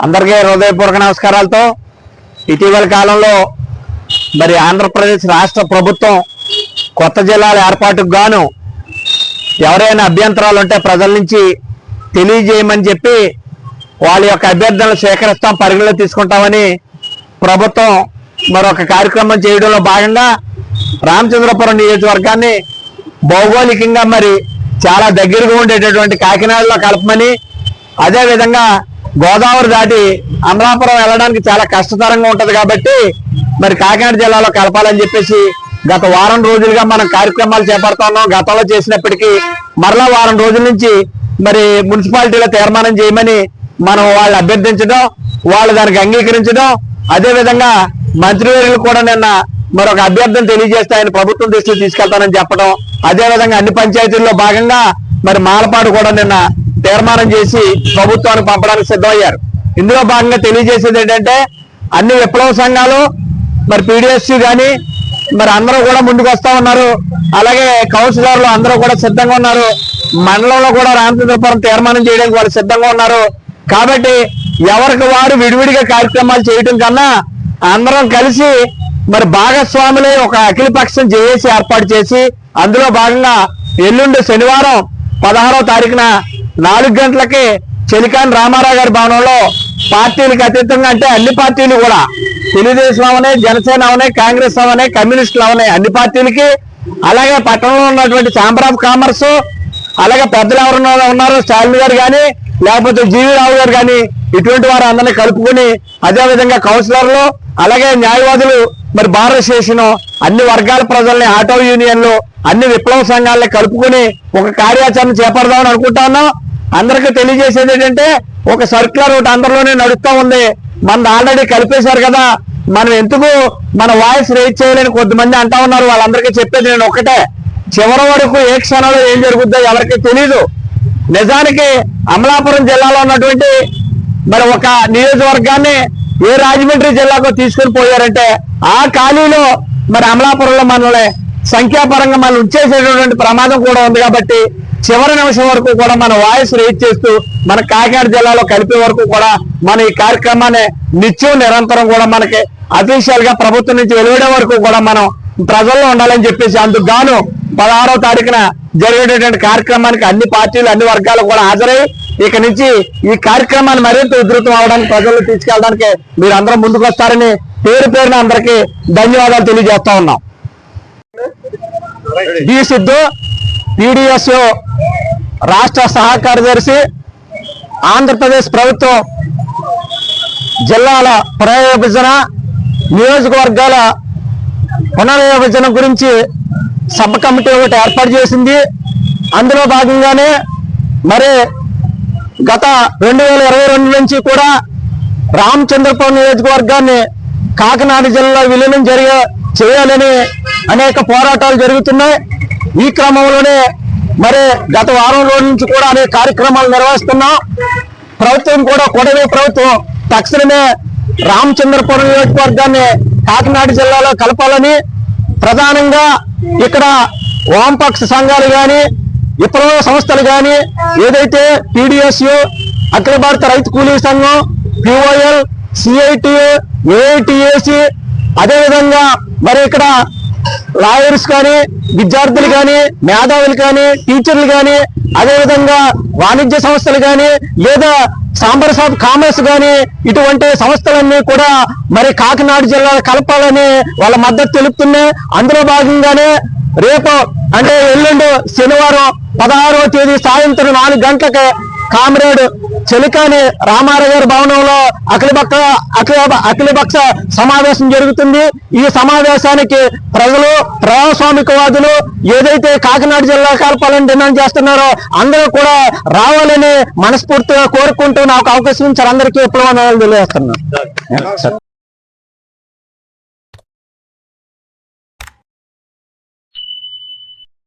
అందరికీ హృదయపూర్వక నమస్కారాలతో ఇటీవల కాలంలో మరి ఆంధ్రప్రదేశ్ రాష్ట్ర ప్రభుత్వం కొత్త జిల్లాల ఏర్పాటుకు గాను ఎవరైనా అభ్యంతరాలు ఉంటే ప్రజల నుంచి తెలియజేయమని చెప్పి వాళ్ళ యొక్క అభ్యర్థనలు సేకరిస్తాం పరిగణలో తీసుకుంటామని ప్రభుత్వం మరొక కార్యక్రమం చేయడంలో భాగంగా రామచంద్రపురం నియోజకవర్గాన్ని భౌగోళికంగా మరి చాలా దగ్గరగా ఉండేటటువంటి కాకినాడలో కలపమని అదే విధంగా గోదావరి దాటి అమలాపురం వెళ్ళడానికి చాలా కష్టతరంగా ఉంటది కాబట్టి మరి కాకినాడ జిల్లాలో కలపాలని చెప్పేసి గత వారం రోజులుగా మనం కార్యక్రమాలు చేపడుతున్నాం గతంలో చేసినప్పటికీ మరలా వారం రోజుల నుంచి మరి మున్సిపాలిటీలో తీర్మానం చేయమని మనం వాళ్ళు అభ్యర్థించడం వాళ్ళు దానికి అంగీకరించడం అదేవిధంగా మంత్రివర్యులు కూడా నిన్న మరొక అభ్యర్థన తెలియజేస్తే ఆయన ప్రభుత్వం దృష్టికి తీసుకెళ్తానని చెప్పడం అదే విధంగా అన్ని పంచాయతీల్లో భాగంగా మరి మాలపాడు కూడా నిన్న తీర్మానం చేసి ప్రభుత్వానికి పంపడానికి సిద్ధమయ్యారు. ఇందులో భాగంగా తెలియజేసేది ఏంటంటే అన్ని విప్లవ సంఘాలు మరి పీడిఎస్సీ కానీ మరి అందరూ కూడా ముందుకు వస్తా ఉన్నారు. అలాగే కౌన్సిలర్లు అందరూ కూడా సిద్ధంగా ఉన్నారు. మండలంలో కూడా రామచంద్రపురం తీర్మానం చేయడానికి వాళ్ళు సిద్ధంగా ఉన్నారు. కాబట్టి ఎవరికి వారు విడివిడిగా కార్యక్రమాలు చేయటం కన్నా అందరం కలిసి మరి భాగస్వాములే ఒక అఖిలపక్షం జేఏసీ ఏర్పాటు చేసి అందులో భాగంగా ఎల్లుండి శనివారం పదహారో తారీఖున నాలుగు గంటలకి చెలికాని రామారావు గారి భవనంలో పార్టీలకు అతీతంగా అంటే అన్ని పార్టీలు కూడా. తెలుగుదేశం అవనే జనసేన అవనే కాంగ్రెస్ అవనే కమ్యూనిస్టులు అవనే అన్ని పార్టీలకి. అలాగే పట్టణంలో ఉన్నటువంటి ఛాంబర్ ఆఫ్ కామర్స్ అలాగే పెద్దలు ఎవరున్నారో ఉన్నారో స్టాలిన్ గారు కానీ లేకపోతే జీవి రావు గారు కానీ ఇటువంటి వారు అందరినీ కలుపుకుని అదే విధంగా కౌన్సిలర్లు అలాగే న్యాయవాదులు మరి భారత అన్ని వర్గాల ప్రజల్ని ఆటో యూనియన్లు అన్ని విప్లవ సంఘాలని కలుపుకొని ఒక కార్యాచరణ చేపడదామని అనుకుంటా ఉన్నాం. అందరికీ తెలియజేసేది ఏంటంటే ఒక సర్క్యులర్ ఒకటి అందరిలోనే నడుస్తూ ఉంది. మనది ఆల్రెడీ కలిపేశారు కదా. మనం ఎందుకు మన వాయిస్ రేజ్ చేయలేని కొద్దిమంది అంటా ఉన్నారు. వాళ్ళందరికీ చెప్పేది నేను ఒకటే చివరి వరకు ఏ క్షణంలో ఏం జరుగుద్దో ఎవరికి తెలియదు నిజానికి అమలాపురం జిల్లాలో ఉన్నటువంటి మరి ఒక నియోజకవర్గాన్ని ఏ రాజమండ్రి జిల్లాకు తీసుకుని పోయారంటే ఆ ఖాళీలో మరి అమలాపురంలో మనల్ని సంఖ్యాపరంగా మనం ఉంచేసేటటువంటి ప్రమాదం కూడా ఉంది కాబట్టి చివరి నిమిషం వరకు కూడా మన వాయిస్ రేజ్ చేస్తూ మన కాకినాడ జిల్లాలో కలిపే వరకు కూడా మన ఈ కార్యక్రమాన్ని నిత్యం నిరంతరం కూడా మనకి అఫీషియల్గా ప్రభుత్వం నుంచి వెలువడే వరకు కూడా మనం ప్రజల్లో ఉండాలని చెప్పేసి అందుకు గాను పదహారవ తారీఖున జరిగేటటువంటి కార్యక్రమానికి అన్ని పార్టీలు అన్ని వర్గాలు కూడా హాజరై ఇక నుంచి ఈ కార్యక్రమాన్ని మరింత ఉధృతం అవడానికి ప్రజల్లో తీసుకెళ్ళడానికి మీరు అందరూ ముందుకు వస్తారని పేరు పేరున అందరికీ ధన్యవాదాలు తెలియజేస్తా ఉన్నాం. డి సిద్ధు పీడిఎస్ రాష్ట్ర సహా కార్యదర్శి ఆంధ్రప్రదేశ్ ప్రభుత్వం జిల్లాల పునర్విభజన నియోజకవర్గాల పునర్విభజన గురించి సబ్ కమిటీ ఒకటి ఏర్పాటు చేసింది. అందులో భాగంగానే మరి గత రెండు వేల ఇరవై రెండు నుంచి కూడా రామచంద్రపురం నియోజకవర్గాన్ని కాకినాడ జిల్లాలో విలీనం జరిగే చేయాలని అనేక పోరాటాలు జరుగుతున్నాయి. ఈ క్రమంలోనే మరి గత వారం రోజుల నుంచి కూడా అనేక కార్యక్రమాలు నిర్వహిస్తున్నాం. ప్రభుత్వం కూడా కొడవే ప్రభుత్వం తక్షణమే రామచంద్రపురం నియోజకవర్గాన్ని కాకినాడ జిల్లాలో కలపాలని ప్రధానంగా ఇక్కడ వామపక్ష సంఘాలు కానీ ఇతర సంస్థలు కానీ ఏదైతే పీడిఎస్యు అఖిల భారత రైతు కూలీ సంఘం పిఓఎల్ సిఐటియు ఏఐటిఏసి అదేవిధంగా మరి ఇక్కడ లాయర్స్ కానీ విద్యార్థులు కానీ మేధావులు కానీ టీచర్లు కానీ అదేవిధంగా వాణిజ్య సంస్థలు కానీ లేదా సాంబర్ సాబ్ కామర్స్ కానీ ఇటువంటి సంస్థలన్నీ కూడా మరి కాకినాడ జిల్లా కలపాలని వాళ్ళ మద్దతు తెలుపుతున్నాయి. అందులో భాగంగానే రేపు అంటే ఎల్లుండి శనివారం పదహారవ తేదీ సాయంత్రం నాలుగు గంటలకి కామ్రేడ్ చెలికాని రామారావు గారి భవనంలో అఖిలపక్ష అఖిల అఖిలపక్ష సమావేశం జరుగుతుంది. ఈ సమావేశానికి ప్రజలు ప్రజాస్వామికవాదులు ఏదైతే కాకినాడ జిల్లా కలపాలని డిమాండ్ చేస్తున్నారో అందరూ కూడా రావాలని మనస్ఫూర్తిగా కోరుకుంటూ నాకు అవకాశం ఇచ్చారు. అందరికీ విప్లవం తెలియజేస్తున్నాను.